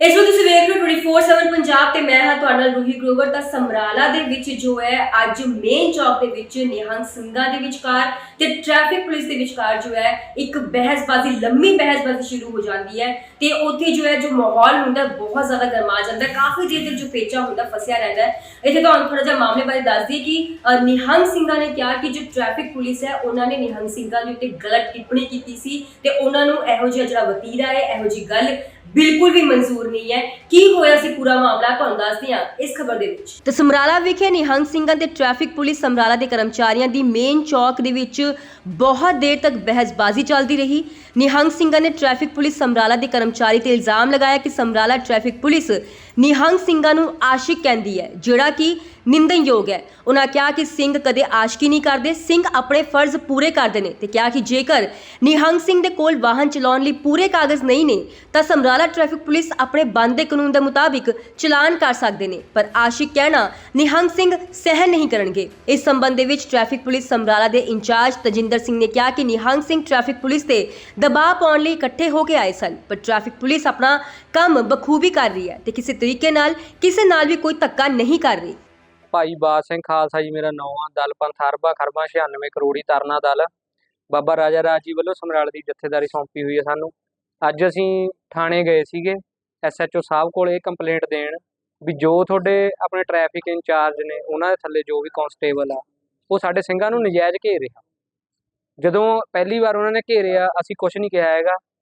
ਇਸ ਵਕਤ ਤੁਸੀਂ ਵੇਖ ਰਹੇ ਹੋ 24/7 ਪੰਜਾਬ ਤੇ ਮੈਂ ਹਾਂ ਤੁਹਾਡਾ ਨਾਲ ਰੂਹੀ ਗਰੋਵਰ ਦਾ ਸਮਰਾਲਾ ਦੇ ਵਿੱਚ ਜੋ ਹੈ, ਅੱਜ ਮੇਨ ਚੌਕ ਦੇ ਵਿੱਚ ਨਿਹੰਗ ਸਿੰਘਾਂ ਦੇ ਵਿਚਕਾਰ ਤੇ ਟ੍ਰੈਫਿਕ ਪੁਲਿਸ ਦੇ ਵਿਚਕਾਰ ਜੋ ਹੈ, ਇੱਕ ਬਹਿਸਬਾਜ਼ੀ, ਲੰਮੀ ਬਹਿਸਬਾਜ਼ੀ ਸ਼ੁਰੂ ਹੋ ਜਾਂਦੀ ਹੈ ਤੇ ਉੱਥੇ ਜੋ ਹੈ, ਜੋ ਮਾਹੌਲ ਹੁੰਦਾ ਬਹੁਤ ਜ਼ਿਆਦਾ ਗਰਮਾ ਜਾਂਦਾ ਹੈ, ਕਾਫੀ ਦੇਰ ਤੱਕ ਜੋ ਪੇਚਾ ਹੁੰਦਾ ਫਸਿਆ ਰਹਿੰਦਾ ਹੈ। ਇੱਥੇ ਤੁਹਾਨੂੰ ਥੋੜਾ ਜਿਹਾ ਮਾਮਲੇ ਬਾਰੇ ਦੱਸ ਦਈਏ ਕਿ ਨਿਹੰਗ ਸਿੰਘਾਂ ਨੇ ਕਿਹਾ ਕਿ ਜੋ ਟ੍ਰੈਫਿਕ ਪੁਲਿਸ ਹੈ, ਉਹਨਾਂ ਨੇ ਨਿਹੰਗ ਸਿੰਘਾਂ ਦੇ ਉੱਤੇ ਗਲਤ ਟਿੱਪਣੀ ਕੀਤੀ ਸੀ ਤੇ ਉਹਨਾਂ ਨੂੰ ਇਹੋ ਜਿਹਾ ਜਿਹੜਾ ਵਤੀਰਾ ਹੈ, ਇਹੋ ਜਿਹੀ ਗੱਲ ਬਿਲਕੁਲ ਵੀ ਮਨਜ਼ੂਰ ਨਹੀਂ ਹੈ। ਕੀ ਹੋਇਆ ਸੀ ਪੂਰਾ ਮਾਮਲਾ ਤੁਹਾਨੂੰ ਦੱਸਦੇ ਹਾਂ ਇਸ ਖਬਰ ਦੇ ਵਿੱਚ। ਤੇ ਸਮਰਾਲਾ ਵਿਖੇ ਨਿਹੰਗ ਸਿੰਘਾਂ ਤੇ ਟ੍ਰੈਫਿਕ ਪੁਲਿਸ ਸਮਰਾਲਾ ਦੇ ਕਰਮਚਾਰੀਆਂ ਦੀ ਮੇਨ ਚੌਕ ਦੇ ਵਿੱਚ ਬਹੁਤ ਦੇਰ ਤੱਕ ਬਹਿਸਬਾਜ਼ੀ ਚੱਲਦੀ ਰਹੀ। ਨਿਹੰਗ ਸਿੰਘਾਂ ਨੇ ਟ੍ਰੈਫਿਕ ਪੁਲਿਸ ਸਮਰਾਲਾ ਦੇ ਕਰਮਚਾਰੀ ਤੇ ਇਲਜ਼ਾਮ ਲਗਾਇਆ ਕਿ ਸਮਰਾਲਾ ਟ੍ਰੈਫਿਕ ਪੁਲਿਸ ਨਿਹੰਗ ਸਿੰਘਾਂ ਨੂੰ ਆਸ਼ਿਕ ਕਹਿੰਦੀ ਹੈ, ਜਿਹੜਾ ਕਿ ਨਿੰਦਨਯੋਗ ਹੈ। ਉਹਨਾਂ ਕਿਹਾ ਕਿ ਸਿੰਘ ਕਦੇ ਆਸ਼ਕੀ ਨਹੀਂ ਕਰਦੇ, ਸਿੰਘ ਆਪਣੇ ਫਰਜ਼ ਪੂਰੇ ਕਰਦੇ ਨੇ ਤੇ ਕਿਹਾ ਕਿ ਜੇਕਰ ਨਿਹੰਗ ਸਿੰਘ ਦੇ ਕੋਲ ਵਾਹਨ ਚਲਾਉਣ ਲਈ ਪੂਰੇ ਕਾਗਜ਼ ਨਹੀਂ ਨੇ, ਤਾਂ ਸਮਰਾਲਾ ਟ੍ਰੈਫਿਕ ਪੁਲਿਸ ਆਪਣੇ ਬਣਦੇ ਕਾਨੂੰਨ ਦੇ ਮੁਤਾਬਿਕ ਚਲਾਨ ਕਰ ਸਕਦੇ ਨੇ। ਪਰ ਆਸ਼ਿਕ ਕਹਿਣਾ, ਨਿਹੰਗ ਸਿੰਘ ਸਹਿਣ ਨਹੀਂ ਕਰਨਗੇ। ਇਸ ਸੰਬੰਧ ਦੇ ਵਿੱਚ ਟ੍ਰੈਫਿਕ ਪੁਲਿਸ ਸਮਰਾਲਾ ਦੇ ਇੰਚਾਰਜ ਤਜਿੰਦਰ ਸਿੰਘ ਨੇ ਕਿਹਾ ਕਿ ਨਿਹੰਗ ਸਿੰਘ ਟ੍ਰੈਫਿਕ ਪੁਲਿਸ ਤੇ ਦਬਾਅ ਪਾਉਣ ਲਈ ਇਕੱਠੇ ਹੋ ਕੇ ਆਏ ਸਨ, ਪਰ ਟ੍ਰੈਫਿਕ ਪੁਲਿਸ ਆਪਣਾ ਕੰਮ ਬਖੂਬੀ ਕਰ ਰਹੀ ਹੈ ਤੇ ਕਿਸੇ ਤਰੀਕੇ ਨਾਲ ਕਿਸੇ ਨਾਲ ਵੀ ਕੋਈ ਧੱਕਾ ਨਹੀਂ ਕਰ ਰਹੀ। ਭਾਈ ਬਾਦ ਸਿੰਘ ਖਾਲਸਾ ਜੀ, ਮੇਰਾ ਨਾਮ ਆ ਦਲ ਪੰਥ ਅਰਬਾ ਖਰਬਾ 96 ਕਰੋੜੀ ਤਰਨਾ ਦਲ। ਬਾਬਾ ਰਾਜਾ ਰਾਜ ਜੀ ਵੱਲੋਂ ਸਮਰਾਲੇ ਦੀ ਜਥੇਦਾਰੀ ਸੌਂਪੀ ਹੋਈ ਹੈ ਸਾਨੂੰ। ਅੱਜ ਅਸੀਂ ਥਾਣੇ ਗਏ ਸੀਗੇ ਐਸਐਚਓ ਸਾਹਿਬ ਕੋਲ ਇਹ ਕੰਪਲੇਂਟ ਦੇਣ ਵੀ ਜੋ ਤੁਹਾਡੇ ਆਪਣੇ ਟ੍ਰੈਫਿਕ ਇੰਚਾਰਜ ਨੇ, ਉਹਨਾਂ ਦੇ ਥੱਲੇ ਜੋ ਵੀ ਕਾਂਸਟੇਬਲ ਆ, ਉਹ ਸਾਡੇ ਸਿੰਘਾਂ ਨੂੰ ਨਜਾਇਜ਼ ਘੇਰ ਰਿਹਾ। ਜਦੋਂ ਪਹਿਲੀ ਵਾਰ ਉਹਨਾਂ ਨੇ ਘੇਰਿਆ, ਅਸੀਂ ਕੁਝ ਨਹੀਂ ਕਿਹਾ ਹੈਗਾ।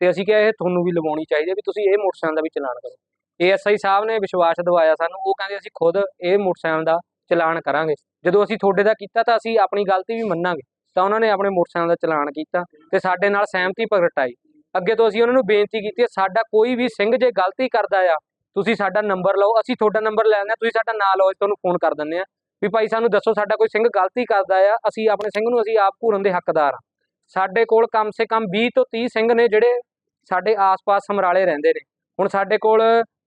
ਤੇ ਅਸੀਂ ਕਿਹਾ ਇਹ ਤੁਹਾਨੂੰ ਵੀ ਲਵਾਉਣੀ ਚਾਹੀਦੀ ਹੈ ਵੀ ਤੁਸੀਂ ਇਹ ਮੋਟਰਸਾਈਕਲ ਦਾ ਵੀ ਚਲਾਨ ਕਰੋ। ਏਐਸਆਈ ਸਾਹਿਬ ਨੇ ਵਿਸ਼ਵਾਸ ਦਿਵਾਇਆ ਸਾਨੂੰ, ਉਹ ਕਹਿੰਦੇ ਅਸੀਂ ਖੁਦ ਇਹ ਮੋਟਰਸਾਈਕਲ ਦਾ ਚਲਾਨ ਕਰਾਂਗੇ। ਜਦੋਂ ਅਸੀਂ ਤੁਹਾਡੇ ਦਾ ਕੀਤਾ ਤਾਂ ਅਸੀਂ ਆਪਣੀ ਗਲਤੀ ਵੀ ਮੰਨਾਂਗੇ, ਤਾਂ ਉਹਨਾਂ ਨੇ ਆਪਣੇ ਮੋਟਰਸਾਈਕਲ ਦਾ ਚਲਾਨ ਕੀਤਾ ਤੇ ਸਾਡੇ ਨਾਲ ਸਹਿਮਤੀ ਪ੍ਰਗਟਾਈ ਅੱਗੇ ਤੋਂ ਅਸੀਂ ਉਹਨਾਂ ਨੂੰ ਬੇਨਤੀ ਕੀਤੀ ਹੈ, ਸਾਡਾ ਕੋਈ ਵੀ ਸਿੰਘ ਜੇ ਗਲਤੀ ਕਰਦਾ ਆ, ਤੁਸੀਂ ਸਾਡਾ ਨੰਬਰ ਲਓ, ਅਸੀਂ ਤੁਹਾਡਾ ਨੰਬਰ ਲੈ ਲੈਂਦੇ ਹਾਂ, ਤੁਸੀਂ ਸਾਡਾ ਨਾਂ ਲਓ ਤੁਹਾਨੂੰ ਫੋਨ ਕਰ ਦਿੰਦੇ ਆ ਵੀ ਭਾਈ ਸਾਨੂੰ ਦੱਸੋ ਸਾਡਾ ਕੋਈ ਸਿੰਘ ਗਲਤੀ ਕਰਦਾ ਆ, ਅਸੀਂ ਆਪਣੇ ਸਿੰਘ ਨੂੰ ਅਸੀਂ ਆਪ ਘੂਰਨ ਦੇ ਹੱਕਦਾਰ ਆ ਸਾਡੇ ਕੋਲ ਕਮ ਸੇ ਕਮ 20 ਤੋਂ 30 ਸਿੰਘ ਨੇ ਜਿਹੜੇ ਸਾਡੇ ਆਸ-ਪਾਸ ਸਮਰਾਲੇ ਰਹਿੰਦੇ ਨੇ। ਹੁਣ ਸਾਡੇ ਕੋਲ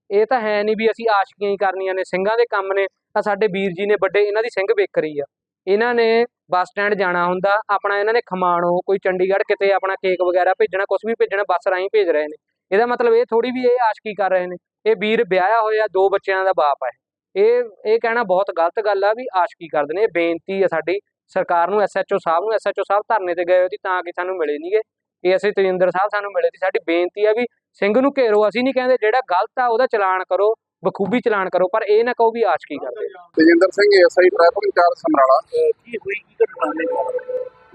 ਇਹ ਤਾਂ ਹੈ ਨਹੀਂ ਵੀ ਅਸੀਂ ਆਸ਼ਕੀਆਂ ਹੀ ਕਰਨੀਆਂ ਨੇ, ਸਿੰਘਾਂ ਦੇ ਕੰਮ ਨੇ, ਤਾਂ ਸਾਡੇ ਵੀਰ ਜੀ ਨੇ ਵੱਡੇ ਇਹਨਾਂ ਦੀ ਸਿੰਘ ਵੇਖਰੀ ਆ। ਇਹਨਾਂ ਨੇ ਬੱਸ ਸਟੈਂਡ ਜਾਣਾ ਹੁੰਦਾ, ਆਪਣਾ ਇਹਨਾਂ ਨੇ ਖਮਾਣੋ, ਕੋਈ ਚੰਡੀਗੜ੍ਹ ਕਿਤੇ ਆਪਣਾ ਕੇਕ ਵਗੈਰਾ ਭੇਜਣਾ ਕੁਝ ਵੀ ਭੇਜਣਾ, ਬੱਸ ਰਾਹੀਂ ਭੇਜ ਰਹੇ ਨੇ। ਇਹਦਾ ਮਤਲਬ ਇਹ ਥੋੜੀ ਵੀ ਇਹ ਆਸ਼ਕੀ ਕਰ ਰਹੇ ਨੇ। ਇਹ ਵੀਰ ਵਿਆਹਿਆ ਹੋਇਆ, ਦੋ ਬੱਚਿਆਂ ਦਾ ਬਾਪ ਹੈ। ਇਹ ਇਹ ਕਹਿਣਾ ਬਹੁਤ ਗਲਤ ਗੱਲ ਆ ਵੀ ਆਸ਼ਕੀ ਕਰਦੇ ਨੇ, ਇਹ ਬੇਨਤੀ ਆ ਸਾਡੀ ਸਰਕਾਰ ਨੂੰ ਐਸਐਚਓ ਸਾਹਿਬ ਨੂੰ ਐਸਐਚਓ ਸਾਹਿਬ ਧਰਨੇ ਤੇ ਗਏ ਹੋਏ ਸੀ ਤਾਂ ਕਿ ਸਾਨੂੰ ਮਿਲੇ ਨਹੀਂਗੇ ਇਹ ਅਸੀਂ ਤਜਿੰਦਰ ਸਾਹਿਬ ਸਾਨੂੰ ਮਿਲੇ ਸੀ। ਸਾਡੀ ਬੇਨਤੀ ਆ ਵੀ ਸਿੰਘ ਨੂੰ ਘੇਰੋ ਅਸੀਂ ਨਹੀਂ ਕਹਿੰਦੇ ਜਿਹੜਾ ਗਲਤ ਆ ਉਹਦਾ ਚਲਾਨ ਕਰੋ ਬਖੂਬੀ ਚਲਾਨ ਕਰੋ ਪਰ ਇਹ ਨਾ ਕਹੋ ਵੀ ਆਸ਼ਕੀ ਕਰਦੇ। Tejinder Singh SI traffic incharge Samrala. ਕੀ ਹੋਈ ਕੀ ਘਟਨਾ ਨੇ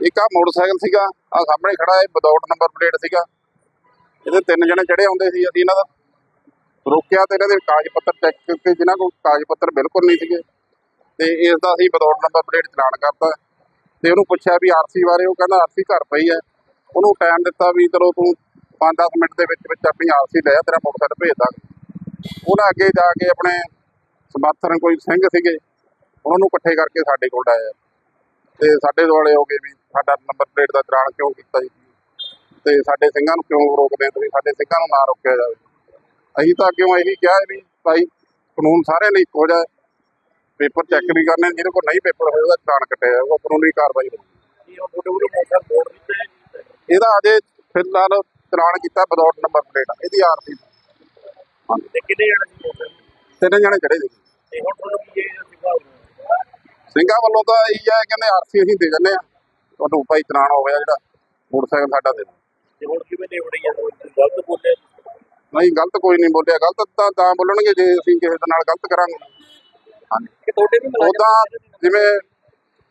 ਇੱਕ ਆ ਮੋਟਰਸਾਈਕਲ ਸੀਗਾ ਆ ਸਾਹਮਣੇ ਖੜਾ ਹੈ ਵਿਦਆਊਟ ਨੰਬਰ ਪਲੇਟ ਸੀਗਾ। ਇਹਦੇ ਤਿੰਨ ਜਣੇ ਚੜੇ ਆਉਂਦੇ ਸੀ ਅਸੀਂ ਇਹਨਾਂ ਦਾ। ਰੋਕਿਆ ਤੇ ਇਹਨਾਂ ਦੇ ਕਾਗਜ਼ ਪੱਤਰ ਚੈੱਕ ਕੀਤੇ ਜਿਨ੍ਹਾਂ ਕੋਲ ਕਾਗਜ਼ ਪੱਤਰ ਬਿਲਕੁਲ ਨਹੀਂ ਸੀਗੇ। ਤੇ ਇਸ ਦਾ ਅਸੀਂ ਵਿਦਆਊਟ ਨੰਬਰ ਪਲੇਟ ਚਲਾਨ ਕਰਤਾ। ਤੇ ਉਹਨੂੰ ਪੁੱਛਿਆ ਵੀ ਆਰਸੀ ਬਾਰੇ, ਉਹ ਕਹਿੰਦਾ ਆਰਸੀ ਘਰ ਪਈ ਹੈ। ਉਹਨੂੰ ਟਾਈਮ ਦਿੱਤਾ ਵੀ ਚਲੋ ਤੂੰ 5-10 ਮਿੰਟ ਦੇ ਵਿੱਚ ਵਿੱਚ ਆਪਣੀ ਆਰਸੀ ਲੈ ਆ, ਤੇਰਾ ਮੋਟਰਸਾਈਕਲ ਭੇਜ ਦਾਂਗੇ। ਉਹਨਾਂ ਅੱਗੇ ਜਾ ਕੇ ਆਪਣੇ ਸਮਰਥਨ ਕੋਈ ਸਿੰਘ ਸੀਗੇ ਉਹਨਾਂ ਨੂੰ ਇਕੱਠੇ ਕਰਕੇ ਸਾਡੇ ਕੋਲ ਆਇਆ। ਤੇ ਸਾਡੇ ਦੁਆਲੇ ਹੋ ਗਏ ਵੀ ਸਾਡਾ ਨੰਬਰ ਪਲੇਟ ਦਾ ਚਲਾਨ ਕਿਉਂ ਕੀਤਾ ਜੀ? ਤੇ ਸਾਡੇ ਸਿੰਘਾਂ ਨੂੰ ਕਿਉਂ ਰੋਕਦੇ ਤੁਸੀਂ? ਸਾਡੇ ਸਿੰਘਾਂ ਨੂੰ ਨਾ ਰੋਕਿਆ ਜਾਵੇ। ਅਸੀਂ ਤਾਂ ਕਿਉਂ ਇਹੀ ਕਿਹਾ ਵੀ ਭਾਈ ਕਾਨੂੰਨ ਸਾਰਿਆਂ ਲਈ ਇੱਕੋ ਜਿਹਾ ਹੈ। ਪੇਪਰ ਚੈੱਕ ਵੀ ਕਰਨੇ ਜਿਹਦੇ ਕੋਲ ਨਹੀਂ ਪੇਪਰ ਹੋਏ ਉਹਦਾ ਚਲਾਨ ਕੱਟਿਆ ਜਾਊਗਾ ਕਾਨੂੰਨੀ ਕਾਰਵਾਈ ਹੋਊਗੀ? ਇਹਦਾ ਅਜੇ ਫਿਲਹਾਲ ਚਲਾਨ ਕੀਤਾ ਵਿਦਆਊਟ ਨੰਬਰ ਪਲੇਟ ਇਹਦੀ ਆਰਸੀ ਤੇ ਕਿੰਨੇ ਜਣੇ ਸੀ ਮੋਟਰ ਤਿੰਨ ਜਣੇ ਚੜੇ ਸੀ ਤੇ ਹੁਣ ਤੁਹਾਨੂੰ ਕੀ ਇਹ ਸਿਖਾਓ ਸਿੰਘਾਂ ਵੱਲੋਂ ਤਾਂ ਇਹੀ ਹੈ ਕਹਿੰਦੇ ਆਰਸੀ ਅਸੀਂ ਦੇ ਦਿੰਦੇ ਆ। ਤੁਹਾਨੂੰ ਭਾਈ ਚਲਾਨ ਹੋ ਗਿਆ ਜਿਹੜਾ ਮੋਟਰਸਾਈਕਲ ਸਾਡਾ ਦੇ ਦਿਓ। ਤੇ ਹੁਣ ਕਿਵੇਂ ਨੇ ਉੜੀ ਜਾਂਦੇ ਤੁਸੀਂ ਗਲਤ ਬੋਲੇ ਨਹੀਂ ਗਲਤ ਕੋਈ ਨਹੀਂ ਬੋਲਿਆ। ਗਲਤ ਤਾਂ ਤਾਂ ਬੋਲਣਗੇ ਜੇ ਅਸੀਂ ਕਿਸੇ ਦੇ ਨਾਲ ਗਲਤ ਕਰਾਂਗੇ। ਕਿ ਤੁਹਾਡੇ ਵੀ ਮੁਲਾਜ਼ਮ ਉਦਾਂ ਜਿਵੇਂ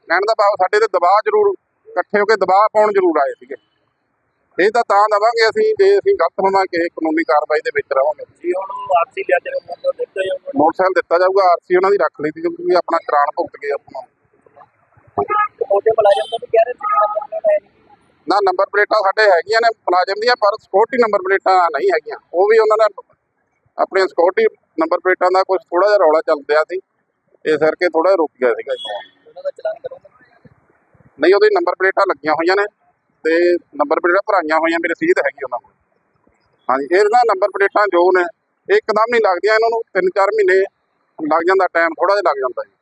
ਕਹਿਣ ਦਾ ਭਾਵ ਸਾਡੇ ਤੇ ਦਬਾਅ ਜ਼ਰੂਰ ਇਕੱਠੇ ਹੋ ਕੇ ਦਬਾਅ ਪਾਉਣ ਜ਼ਰੂਰ ਆਏ ਸੀਗੇ। ਇਹ ਤਾਂ ਤਾਂ ਦਵਾਂਗੇ ਅਸੀਂ ਜੇ ਅਸੀਂ ਗਲਤ ਹੋਵਾਂਗੇ ਕਾਨੂੰਨੀ ਕਾਰਵਾਈ ਦੇ ਵਿੱਚ ਰਹਾਂਗੇ ਜੀ ਹੁਣ ਆਰਸੀ ਲਿਆ ਮਤਲਬ ਦਿੱਤਾ ਜਾਊਗਾ। ਮੋਟਰਸਾਈਕਲ ਦਿੱਤਾ ਜਾਊਗਾ ਆਰਸੀ ਉਹਨਾਂ ਦੀ ਰੱਖ ਲਈ ਸੀ ਕਿਉਂਕਿ ਆਪਣਾ ਕਰਾਣ ਭੁਗਤ ਗਏ ਮੁਲਾਜ਼ਮ ਤਾਂ ਵੀ ਕਹਿ ਰਹੇ ਸੀ ਨਹੀਂ ਨਾ ਨੰਬਰ ਪਲੇਟਾਂ ਸਾਡੇ ਹੈਗੀਆਂ ਨੇ ਮੁਲਾਜ਼ਮ ਦੀਆਂ ਪਰ ਸਿਕਿਉਰਟੀ ਨੰਬਰ ਪਲੇਟਾਂ ਨਹੀਂ ਹੈਗੀਆਂ। ਉਹ ਵੀ ਉਹਨਾਂ ਨੇ ਆਪਣੀਆਂ ਸਿਕਿਉਰਟੀ ਨੰਬਰ ਪਲੇਟਾਂ ਦਾ ਕੁਝ ਥੋੜਾ ਜਿਹਾ ਰੌਲਾ ਚੱਲ ਰਿਹਾ ਸੀ। ਇਸ ਕਰਕੇ ਥੋੜਾ ਰੁਕ ਗਿਆ ਸੀਗਾ ਜੀ। ਉਹਨਾਂ ਦਾ ਚਲਾਨ ਕਰੋਗੇ ਨਹੀਂ ਉਹਦੇ ਨੰਬਰ ਪਲੇਟਾਂ ਲੱਗੀਆਂ ਹੋਈਆਂ ਨੇ ਤੇ ਨੰਬਰ ਪਲੇਟਾਂ ਭਰਾਈਆਂ ਹੋਈਆਂ ਮੇਰੇ ਰਸੀਦ ਹੈਗੀ ਉਹਨਾਂ ਕੋਲ। ਹਾਂਜੀ ਇਹਦਾ ਨੰਬਰ ਪਲੇਟਾਂ ਜੋ ਨੇ ਇਹ ਇੱਕਦਮ ਨਹੀਂ ਲੱਗਦੀਆਂ ਇਹਨਾਂ ਨੂੰ 3-4 ਮਹੀਨੇ ਲੱਗ ਜਾਂਦਾ ਟਾਈਮ ਥੋੜਾ ਜਿਹਾ ਲੱਗ ਜਾਂਦਾ ਜੀ।